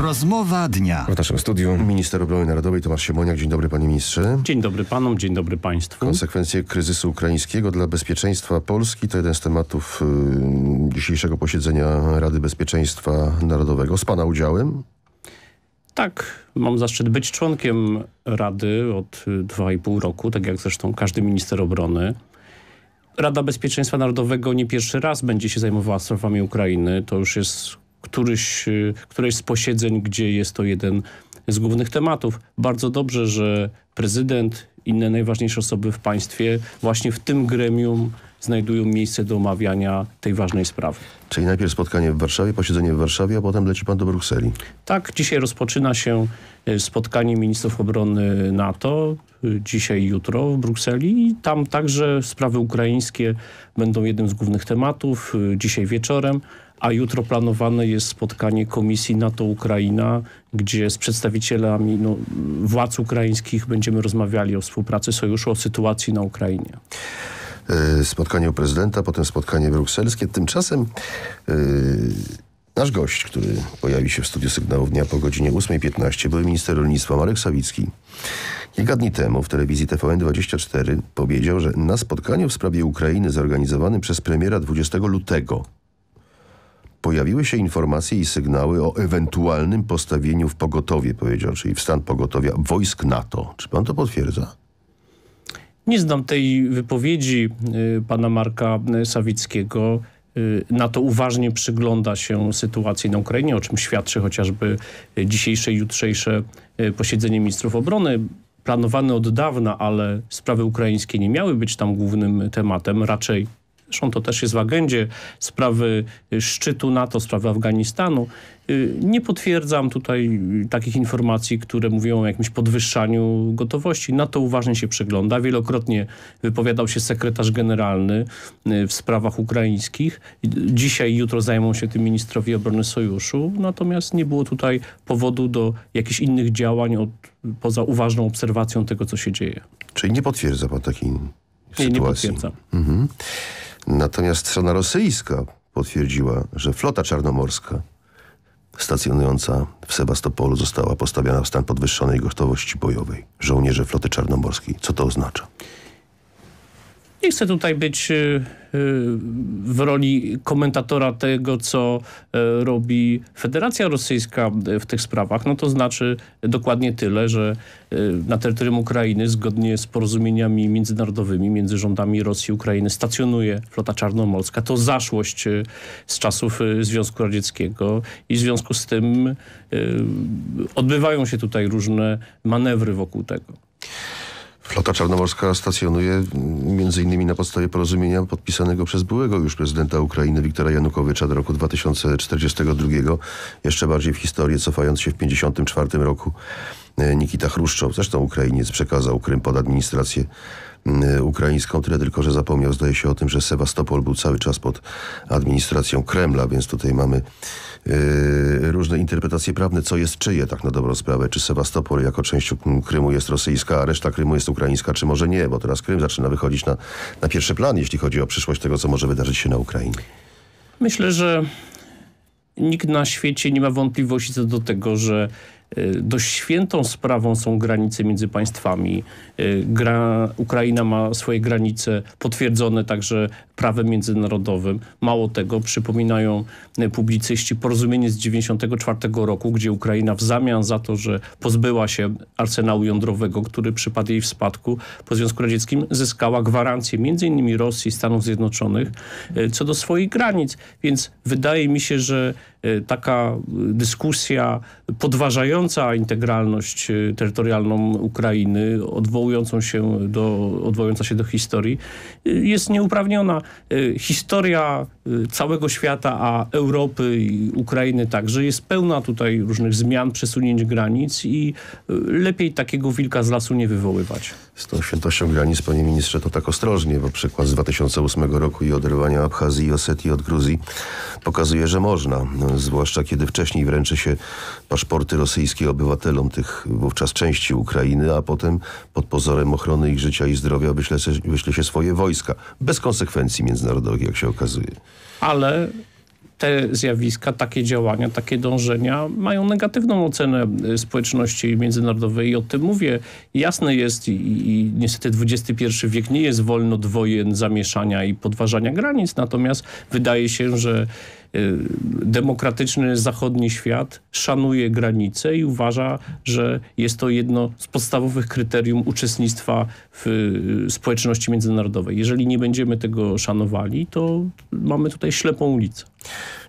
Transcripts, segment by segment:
Rozmowa dnia. W naszym studiu minister obrony narodowej Tomasz Siemoniak. Dzień dobry panie ministrze. Dzień dobry panom, dzień dobry państwu. Konsekwencje kryzysu ukraińskiego dla bezpieczeństwa Polski to jeden z tematów y, dzisiejszego posiedzenia Rady Bezpieczeństwa Narodowego. Z pana udziałem? Tak, mam zaszczyt być członkiem Rady od y, dwa i pół roku, tak jak zresztą każdy minister obrony. Rada Bezpieczeństwa Narodowego nie pierwszy raz będzie się zajmowała sprawami Ukrainy. To już jest któryś, y, któreś z posiedzeń, gdzie jest to jeden z głównych tematów. Bardzo dobrze, że prezydent, inne najważniejsze osoby w państwie właśnie w tym gremium znajdują miejsce do omawiania tej ważnej sprawy. Czyli najpierw spotkanie w Warszawie, posiedzenie w Warszawie, a potem leci pan do Brukseli. Tak, dzisiaj rozpoczyna się y, spotkanie ministrów obrony NATO, y, dzisiaj i jutro w Brukseli i tam także sprawy ukraińskie będą jednym z głównych tematów, y, dzisiaj wieczorem, a jutro planowane jest spotkanie Komisji NATO-Ukraina, gdzie z przedstawicielami no, władz ukraińskich będziemy rozmawiali o współpracy sojuszu, o sytuacji na Ukrainie. Y, spotkanie u prezydenta, potem spotkanie brukselskie. Tymczasem yy, nasz gość, który pojawi się w studiu sygnałów dnia po godzinie 8.15, były minister rolnictwa Marek Sawicki. Kilka dni temu w telewizji TVN24 powiedział, że na spotkaniu w sprawie Ukrainy zorganizowanym przez premiera 20 lutego pojawiły się informacje i sygnały o ewentualnym postawieniu w pogotowie, powiedział, czyli w stan pogotowia wojsk NATO. Czy pan to potwierdza? Nie znam tej wypowiedzi y, pana Marka Sawickiego. Y, NATO uważnie przygląda się sytuacji na Ukrainie, o czym świadczy chociażby dzisiejsze i jutrzejsze y, posiedzenie ministrów obrony. Planowane od dawna, ale sprawy ukraińskie nie miały być tam głównym tematem. Raczej Zresztą to też jest w agendzie sprawy szczytu NATO, sprawy Afganistanu. Y, Nie potwierdzam tutaj takich informacji, które mówią o jakimś podwyższaniu gotowości. NATO uważnie się przygląda. Wielokrotnie wypowiadał się sekretarz generalny y, w sprawach ukraińskich. Dzisiaj i jutro zajmą się tym ministrowie obrony sojuszu. Natomiast nie było tutaj powodu do jakichś innych działań od, poza uważną obserwacją tego, co się dzieje. Czyli nie potwierdza pan takiej Nie, sytuacji? nie potwierdzam. Mhm. Natomiast strona rosyjska potwierdziła, że flota czarnomorska stacjonująca w Sewastopolu została postawiona w stan podwyższonej gotowości bojowej. Żołnierze floty czarnomorskiej. Co to oznacza? Nie chcę tutaj być y, y, w roli komentatora tego, co y, robi Federacja Rosyjska w tych sprawach. No to znaczy dokładnie tyle, że na terytorium Ukrainy zgodnie z porozumieniami międzynarodowymi między rządami Rosji i Ukrainy stacjonuje flota czarnomorska. To zaszłość z czasów Związku Radzieckiego i w związku z tym odbywają się tutaj różne manewry wokół tego. Flota czarnomorska stacjonuje innymi na podstawie porozumienia podpisanego przez byłego już prezydenta Ukrainy Wiktora Janukowycza do roku 2042. Jeszcze bardziej w historię, cofając się w 1954 roku. E, Nikita Chruszczow, zresztą Ukrainiec, przekazał Krym pod administrację mm, ukraińską, tyle tylko, że zapomniał zdaje się o tym, że Sewastopol był cały czas pod administracją Kremla, więc tutaj mamy yy, różne interpretacje prawne, co jest czyje, tak na dobrą sprawę. Czy Sewastopol jako część Krymu jest rosyjska, a reszta Krymu jest ukraińska, czy może nie, bo teraz Krym zaczyna wychodzić na, na pierwszy plan, jeśli chodzi o przyszłość tego, co może wydarzyć się na Ukrainie. Myślę, że nikt na świecie nie ma wątpliwości co do tego, że dość świętą sprawą są granice między państwami. Y, Gra, Ukraina ma swoje granice potwierdzone także prawem międzynarodowym. Mało tego, przypominają y, publicyści porozumienie z 1994 roku, gdzie Ukraina w zamian za to, że pozbyła się arsenału jądrowego, który przypadł jej w spadku po Związku Radzieckim, zyskała gwarancję innymi Rosji i Stanów Zjednoczonych co do swoich granic. Więc wydaje mi się, że taka y, dyskusja podważająca integralność y, terytorialną Ukrainy, odwołującą się do, odwołująca się do historii, y, jest nieuprawniona. Historia całego świata, a Europy i Ukrainy także jest pełna tutaj różnych zmian, przesunięć granic i lepiej takiego wilka z lasu nie wywoływać. Z tą świętością granic, panie ministrze, to tak ostrożnie, bo przykład z 2008 roku i oderwania Abchazji i Osetii od Gruzji pokazuje, że można. Zwłaszcza kiedy wcześniej wręczy się paszporty rosyjskie obywatelom tych wówczas części Ukrainy, a potem pod pozorem ochrony ich życia i zdrowia wyśle, wyśle się swoje wojska. Bez konsekwencji międzynarodowych, jak się okazuje. Ale te zjawiska, takie działania, takie dążenia mają negatywną ocenę społeczności międzynarodowej i o tym mówię. Jasne jest i, i niestety XXI wiek nie jest wolny od wojen, zamieszania i podważania granic, natomiast wydaje się, że demokratyczny zachodni świat szanuje granice i uważa, że jest to jedno z podstawowych kryterium uczestnictwa w y, społeczności międzynarodowej. Jeżeli nie będziemy tego szanowali, to mamy tutaj ślepą ulicę.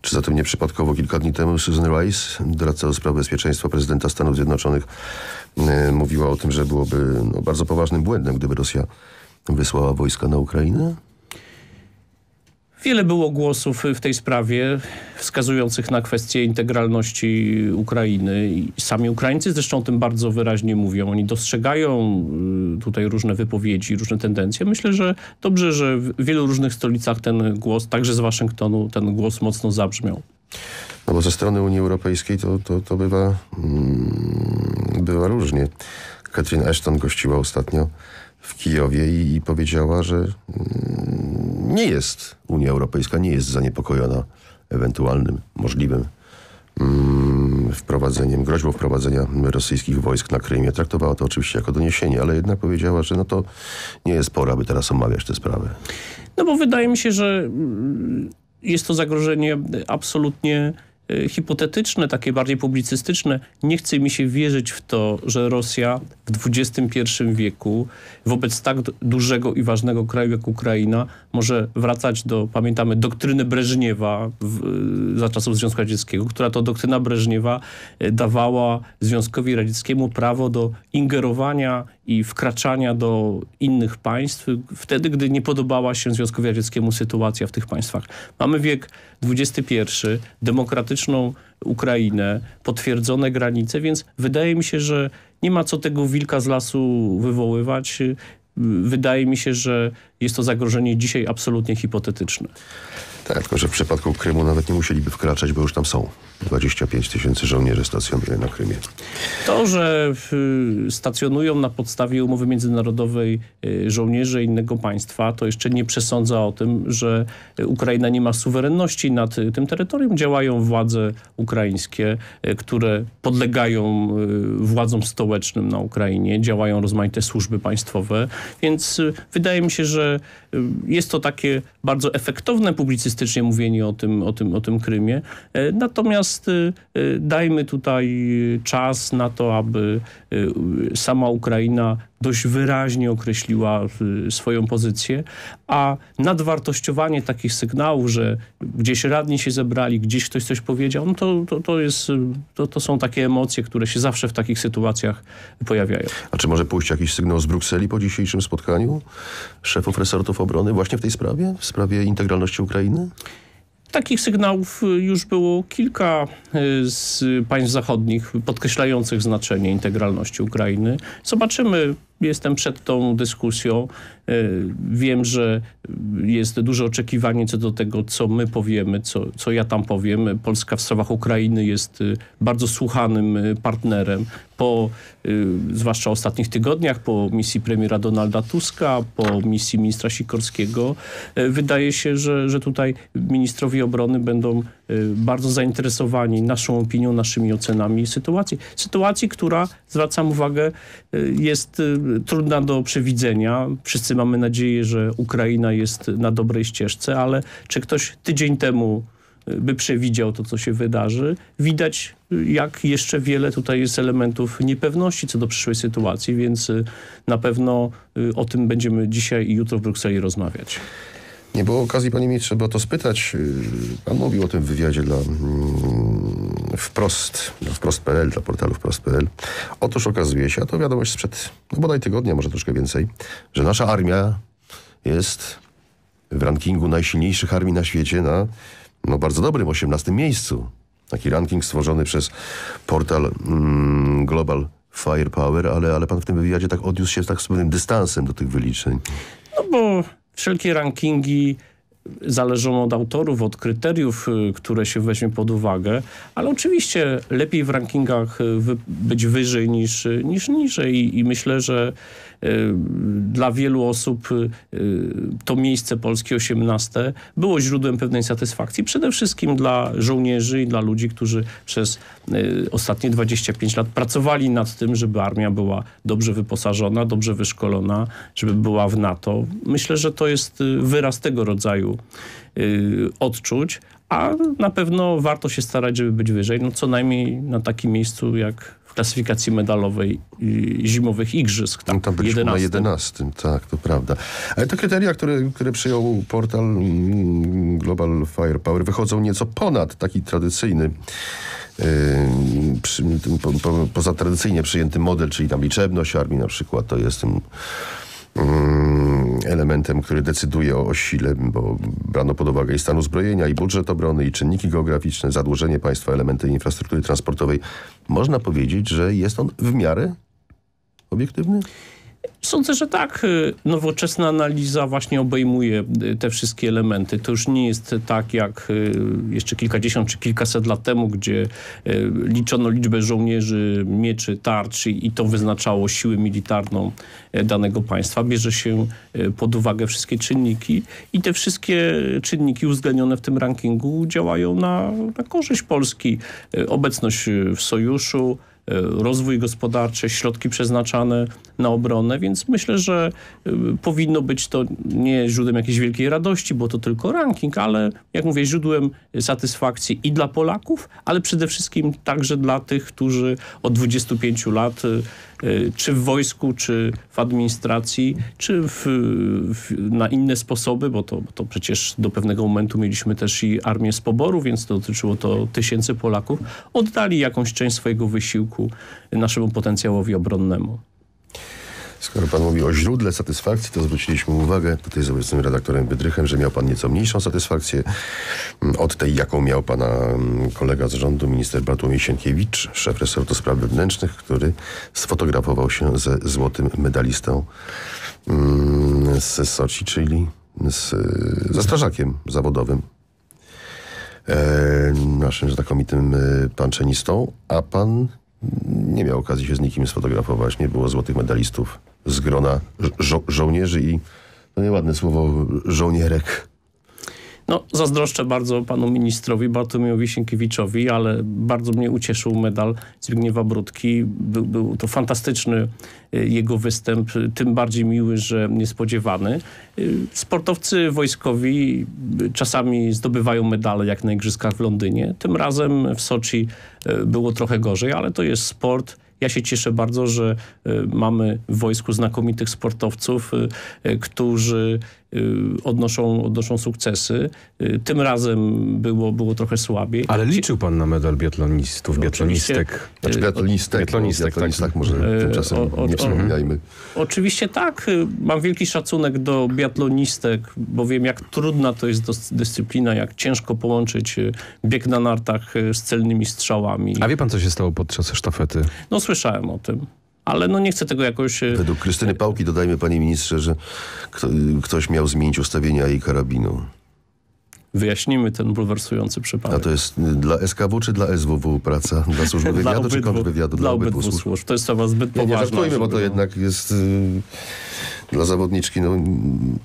Czy zatem nieprzypadkowo kilka dni temu Susan Rice, doradca do spraw bezpieczeństwa prezydenta Stanów Zjednoczonych, e, mówiła o tym, że byłoby no, bardzo poważnym błędem, gdyby Rosja wysłała wojska na Ukrainę? Wiele było głosów w tej sprawie wskazujących na kwestię integralności Ukrainy. I sami Ukraińcy zresztą o tym bardzo wyraźnie mówią. Oni dostrzegają y, tutaj różne wypowiedzi, różne tendencje. Myślę, że dobrze, że w wielu różnych stolicach ten głos, także z Waszyngtonu, ten głos mocno zabrzmiał. No bo ze strony Unii Europejskiej to, to, to bywa, mm, bywa różnie. Catherine Ashton gościła ostatnio w Kijowie i, i powiedziała, że mm, nie jest Unia Europejska, nie jest zaniepokojona ewentualnym, możliwym mm, wprowadzeniem, groźbą wprowadzenia rosyjskich wojsk na Krymie. Traktowała to oczywiście jako doniesienie, ale jednak powiedziała, że no to nie jest pora, by teraz omawiać tę sprawę. No bo wydaje mi się, że mm, jest to zagrożenie absolutnie y, hipotetyczne, takie bardziej publicystyczne. Nie chce mi się wierzyć w to, że Rosja XXI wieku wobec tak dużego i ważnego kraju jak Ukraina może wracać do, pamiętamy, doktryny Breżniewa w, y, za czasów Związku Radzieckiego, która to doktryna Breżniewa y, dawała Związkowi Radzieckiemu prawo do ingerowania i wkraczania do innych państw wtedy, gdy nie podobała się Związkowi Radzieckiemu sytuacja w tych państwach. Mamy wiek XXI, demokratyczną Ukrainę, potwierdzone granice, więc wydaje mi się, że nie ma co tego wilka z lasu wywoływać. Wydaje mi się, że jest to zagrożenie dzisiaj absolutnie hipotetyczne. Tak, tylko że w przypadku Krymu nawet nie musieliby wkraczać, bo już tam są. 25 tysięcy żołnierzy stacjonuje na Krymie. To, że stacjonują na podstawie umowy międzynarodowej y, żołnierze innego państwa, to jeszcze nie przesądza o tym, że Ukraina nie ma suwerenności nad y, tym terytorium. Działają władze ukraińskie, y, które podlegają władzom stołecznym na Ukrainie. Działają rozmaite służby państwowe, więc wydaje mi się, że jest to takie bardzo efektowne publicystycznie mówienie o tym, o tym, o tym Krymie. E, Natomiast y, y, dajmy tutaj y, czas na to, aby y, y, sama Ukraina dość wyraźnie określiła y, swoją pozycję, a nadwartościowanie takich sygnałów, że gdzieś radni się zebrali, gdzieś ktoś coś powiedział, no to, to, to, jest, y, to, to są takie emocje, które się zawsze w takich sytuacjach pojawiają. A czy może pójść jakiś sygnał z Brukseli po dzisiejszym spotkaniu szefów resortów obrony właśnie w tej sprawie? W sprawie integralności Ukrainy? Takich sygnałów y, już było kilka z państw zachodnich podkreślających znaczenie integralności Ukrainy. Zobaczymy. Jestem przed tą dyskusją. Y, Wiem, że jest duże oczekiwanie co do tego, co my powiemy, co, co ja tam powiem. Polska w sprawach Ukrainy jest y, bardzo słuchanym y, partnerem. Po, zwłaszcza ostatnich tygodniach, po misji premiera Donalda Tuska, po misji ministra Sikorskiego, wydaje się, że, że tutaj ministrowie obrony będą bardzo zainteresowani naszą opinią, naszymi ocenami sytuacji. Sytuacji, która, zwracam uwagę, y, jest y, trudna do przewidzenia. Wszyscy mamy nadzieję, że Ukraina jest na dobrej ścieżce, ale czy ktoś tydzień temu y, by przewidział to, co się wydarzy. Widać, y, jak jeszcze wiele tutaj jest elementów niepewności co do przyszłej sytuacji, więc y, na pewno y, o tym będziemy dzisiaj i jutro w Brukseli rozmawiać. Nie było okazji, panie ministrze, by o to spytać. Yy, Pan mówił o tym w wywiadzie dla mm, wprost, wprost.pl, dla portalu wprost.pl. Otóż okazuje się, a to wiadomość sprzed no bodaj tygodnia, może troszkę więcej, że nasza armia jest w rankingu najsilniejszych armii na świecie na no, bardzo dobrym 18 miejscu. Taki ranking stworzony przez portal mm, Global Firepower, ale, ale pan w tym wywiadzie tak odniósł się tak z pewnym dystansem do tych wyliczeń. No bo wszelkie rankingi zależą od autorów, od kryteriów, y, które się weźmie pod uwagę, ale oczywiście lepiej w rankingach y, być wyżej niż, y, niż niżej I, myślę, że dla wielu osób y, y, to miejsce Polski 18 było źródłem pewnej satysfakcji, przede wszystkim dla żołnierzy i dla ludzi, którzy przez y, ostatnie 25 lat pracowali nad tym, żeby armia była dobrze wyposażona, dobrze wyszkolona, żeby była w NATO. Myślę, że to jest y, wyraz tego rodzaju y, odczuć, a na pewno warto się starać, żeby być wyżej, no co najmniej na takim miejscu jak klasyfikacji medalowej zimowych igrzysk. Tam, Tak, tam byliśmy 11. na 11, tak, to prawda. Ale te kryteria, które, które przyjął portal mm, Global Firepower, wychodzą nieco ponad taki tradycyjny, yy, przy, tym po, po, poza tradycyjnie przyjęty model, czyli tam liczebność armii na przykład, to jest tym mm, elementem, który decyduje o, o sile, bo brano pod uwagę i stan uzbrojenia, i budżet obrony, i czynniki geograficzne, zadłużenie państwa, elementy infrastruktury transportowej. Można powiedzieć, że jest on w miarę obiektywny? Sądzę, że tak. Y, Nowoczesna analiza właśnie obejmuje y, te wszystkie elementy. To już nie jest tak jak y, jeszcze kilkadziesiąt czy kilkaset lat temu, gdzie liczono liczbę żołnierzy, mieczy, tarcz i, to wyznaczało siłę militarną e, danego państwa. Bierze się e, pod uwagę wszystkie czynniki i te wszystkie czynniki uwzględnione w tym rankingu działają na, na korzyść Polski. E, Obecność w sojuszu, rozwój gospodarczy, środki przeznaczane na obronę, więc myślę, że y, powinno być to nie źródłem jakiejś wielkiej radości, bo to tylko ranking, ale jak mówię, źródłem satysfakcji i dla Polaków, ale przede wszystkim także dla tych, którzy od 25 lat y, czy w wojsku, czy w administracji, czy w, w, na inne sposoby, bo to, to przecież do pewnego momentu mieliśmy też i armię z poboru, więc dotyczyło to tysięcy Polaków, oddali jakąś część swojego wysiłku naszemu potencjałowi obronnemu. Skoro pan mówi o źródle satysfakcji, to zwróciliśmy uwagę tutaj z obecnym redaktorem Wydrychem, że miał pan nieco mniejszą satysfakcję mm, od tej, jaką miał pana mm, kolega z rządu, minister Bartłomiej Sienkiewicz, szef resortu spraw wewnętrznych, który sfotografował się ze złotym medalistą mm, z Soczi, czyli z, ze strażakiem zawodowym. E, naszym znakomitym e, panczenistą, a pan nie miał okazji się z nikim sfotografować. Nie było złotych medalistów z grona żo- żołnierzy i, no nieładne słowo, żołnierek. No, zazdroszczę bardzo panu ministrowi Bartłomiejowi Sienkiewiczowi, ale bardzo mnie ucieszył medal Zbigniewa Brudki. Był, był to fantastyczny y, jego występ, tym bardziej miły, że niespodziewany. Y, Sportowcy wojskowi czasami zdobywają medale, jak na Igrzyskach w Londynie. Tym razem w Soczi y, było trochę gorzej, ale to jest sport. Ja się cieszę bardzo, że y, mamy w wojsku znakomitych sportowców, y, y, którzy odnoszą, odnoszą sukcesy. Y, Tym razem było, było trochę słabiej. Ale liczył pan na medal biatlonistów, No, biatlonistek. Znaczy biatlonistek, biatlonistek, o biatlonistak tak. może tymczasem o- o- nie o- wspominajmy. Oczywiście tak. y, Mam wielki szacunek do biatlonistek, bo wiem, jak trudna to jest dyscyplina, jak ciężko połączyć y, bieg na nartach y, z celnymi strzałami. A wie pan, co się stało podczas sztafety? No słyszałem o tym. Ale no nie chcę tego jakoś... y, Według Krystyny Pałki dodajmy, panie ministrze, że kto, ktoś miał zmienić ustawienia jej karabinu. Wyjaśnimy ten bulwersujący A przypadek. to jest y, dla SKW czy dla SWW praca? Dla służby wywiadu czy kontrwywiadu? dla obydwu służb. służb. To jest sprawa zbyt Nie, nie poważna. żartujmy, bo to żeby- jednak jest y, dla zawodniczki no,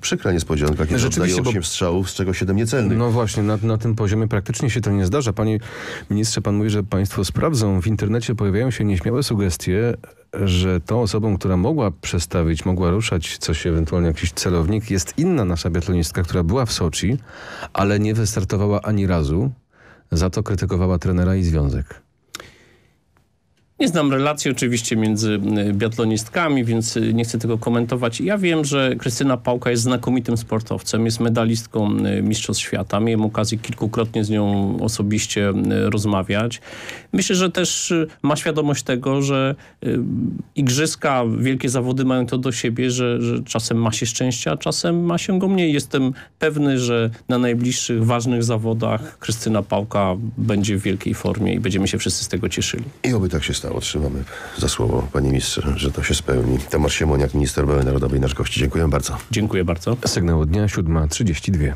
przykra niespodzianka, kiedy Rzeczywiście, oddaje bo- 8 strzałów, z czego 7 niecelnych. No właśnie, na, na tym poziomie praktycznie się to nie zdarza. Panie ministrze, pan mówi, że państwo sprawdzą. W internecie pojawiają się nieśmiałe sugestie, że tą osobą, która mogła przestawić, mogła ruszać coś, ewentualnie jakiś celownik, jest inna nasza biatlonistka, która była w Soczi, ale nie wystartowała ani razu. Za to krytykowała trenera i związek. Nie znam relacji oczywiście między y, biatlonistkami, więc y, nie chcę tego komentować. Ja wiem, że Krystyna Pałka jest znakomitym sportowcem, jest medalistką y, Mistrzostw Świata. Miałem okazję kilkukrotnie z nią osobiście rozmawiać. Myślę, że też ma świadomość tego, że igrzyska, wielkie zawody mają to do siebie, że, że czasem ma się szczęścia, a czasem ma się go mniej. Jestem pewny, że na najbliższych ważnych zawodach Krystyna Pałka będzie w wielkiej formie i będziemy się wszyscy z tego cieszyli. I oby tak się stało. Trzymamy za słowo, panie ministrze, że to się spełni. Tomasz Siemoniak, minister obrony narodowej, nasz gości. Dziękuję bardzo. Dziękuję bardzo. Sygnał dnia 7.32.